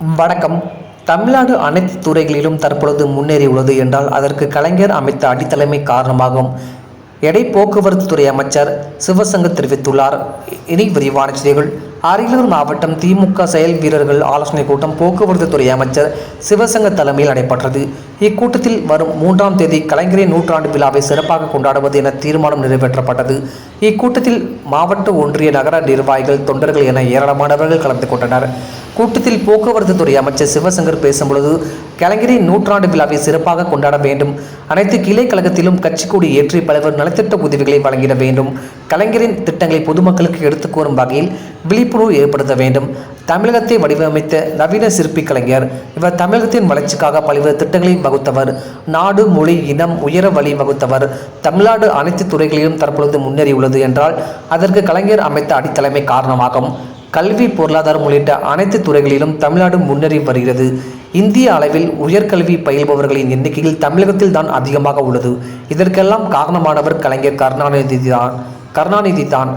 வணக்கம். தமிழ்நாடு அனைத்து துறைகளிலும் தற்பொழுது முன்னேறியுள்ளது என்றால் அதற்கு கலைஞர் அமைத்த அடித்தலைமை காரணமாகும். எடை போக்குவரத்து துறை அமைச்சர் சிவசங்கர் தெரிவித்துள்ளார். இனி விரிவான செய்திகள். அரியலூர் மாவட்டம் திமுக செயல் வீரர்கள் ஆலோசனை கூட்டம் போக்குவரத்து துறை அமைச்சர் சிவசங்க தலைமையில் நடைபெற்றது. இக்கூட்டத்தில் வரும் மூன்றாம் தேதி கலைஞரின் நூற்றாண்டு விழாவை சிறப்பாக கொண்டாடுவது என தீர்மானம் நிறைவேற்றப்பட்டது. இக்கூட்டத்தில் மாவட்ட ஒன்றிய நகர நிர்வாகிகள் தொண்டர்கள் என ஏராளமானவர்கள் கலந்து கொண்டனர். கூட்டத்தில் போக்குவரத்து துறை அமைச்சர் சிவசங்கர் பேசும்பொழுது கலைஞரின் நூற்றாண்டு விழாவை சிறப்பாக கொண்டாட வேண்டும். அனைத்து கிளை கழகத்திலும் கட்சி கொடி ஏற்றி பல்வேறு நலத்திட்ட உதவிகளை வழங்கிட வேண்டும். கலைஞரின் திட்டங்களை பொதுமக்களுக்கு எடுத்துக் கூறும் வகையில் விழிப்புணர்வு ஏற்படுத்த வேண்டும். தமிழகத்தை வடிவமைத்த நவீன சிற்பி கலைஞர் இவர் தமிழகத்தின் வளர்ச்சிக்காக பல்வேறு திட்டங்களை வகுத்தவர். நாடு மொழி இனம் உயர வழி வகுத்தவர். தமிழ்நாடு அனைத்து துறைகளிலும் தற்பொழுது முன்னேறியுள்ளது என்றால் அதற்கு கலைஞர் அமைத்த அடித்தலைமை காரணமாகும். கல்வி பொருளாதாரம் உள்ளிட்ட அனைத்து துறைகளிலும் தமிழ்நாடு முன்னேறி வருகிறது. இந்திய அளவில் உயர்கல்வி பயில்பவர்களின் எண்ணிக்கையில் தமிழகத்தில் தான் அதிகமாக உள்ளது. இதற்கெல்லாம் காரணமானவர் கலைஞர் கருணாநிதி தான் கருணாநிதி தான்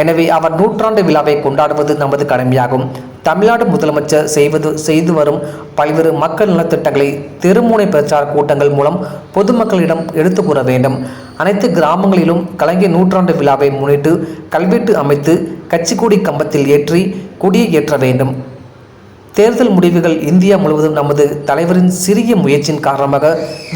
எனவே அவர் நூற்றாண்டு விழாவை கொண்டாடுவது நமது கடமையாகும். தமிழ்நாடு முதலமைச்சர் செய்வது செய்து வரும் பல்வேறு மக்கள் நலத்திட்டங்களை தெருமுனை பிரச்சார கூட்டங்கள் மூலம் பொதுமக்களிடம் எடுத்து கூற வேண்டும். அனைத்து கிராமங்களிலும் கலைஞர் நூற்றாண்டு விழாவை முன்னிட்டு கல்வெட்டு அமைத்து கட்சிக்கொடி கம்பத்தில் ஏற்றி கொடியை ஏற்ற வேண்டும். தேர்தல் முடிவுகள் இந்தியா முழுவதும் நமது தலைவரின் சிறிய முயற்சியின் காரணமாக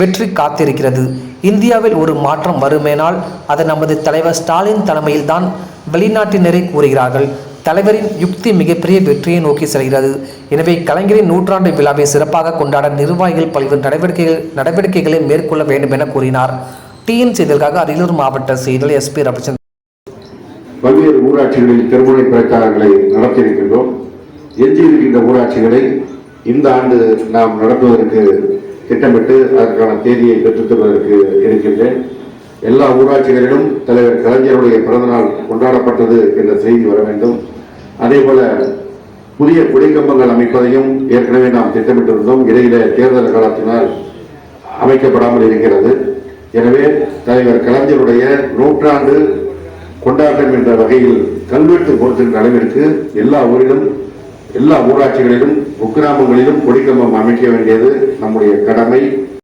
வெற்றி காத்திருக்கிறது. இந்தியாவில் ஒரு மாற்றம் வருமேனால் அது நமது தலைவர் ஸ்டாலின் தலைமையில்தான் வெளிநாட்டினரை கூறுகிறார்கள். தலைவரின் யுக்தி மிகப்பெரிய வெற்றியை நோக்கி செல்கிறது. எனவே கலைஞரின் நூற்றாண்டு விழாவை சிறப்பாக கொண்டாட நிர்வாகிகள் பல்வேறு நடவடிக்கைகள் நடவடிக்கைகளை மேற்கொள்ள வேண்டும் என கூறினார். டிஎன் செய்திகளுக்காக அரியலூர் மாவட்ட செய்திகள் எஸ்பி ரவிச்சந்திரன். பல்வேறு ஊராட்சிகளில் திருமுறை பிரச்சாரங்களை நடத்தியிருக்கின்றோம். எஞ்சியிருக்கின்ற ஊராட்சிகளை இந்த ஆண்டு நாம் நடத்துவதற்கு திட்டமிட்டு அதற்கான தேதியை பெற்றுத்தருவதற்கு இருக்கின்றேன். எல்லா ஊராட்சிகளிலும் தலைவர் கலைஞருடைய பிறந்தநாள் கொண்டாடப்பட்டது என்ற செய்தி வர வேண்டும். அதேபோல புதிய குடிக்கம்பங்கள் அமைப்பதையும் ஏற்கனவே நாம் திட்டமிட்டிருந்தோம். இடையில தேர்தல் காலத்தினால் அமைக்கப்படாமல் இருக்கிறது. எனவே தலைவர் கலைஞருடைய நூற்றாண்டு கொண்டாட்டம் என்ற வகையில் கல்வெட்டு பொருத்தின் அளவிற்கு எல்லா ஊரிலும் எல்லா ஊராட்சிகளிலும் குக்கிராமங்களிலும் கொடிக்கம்பம் அமைக்க வேண்டியது நம்முடைய கடமை.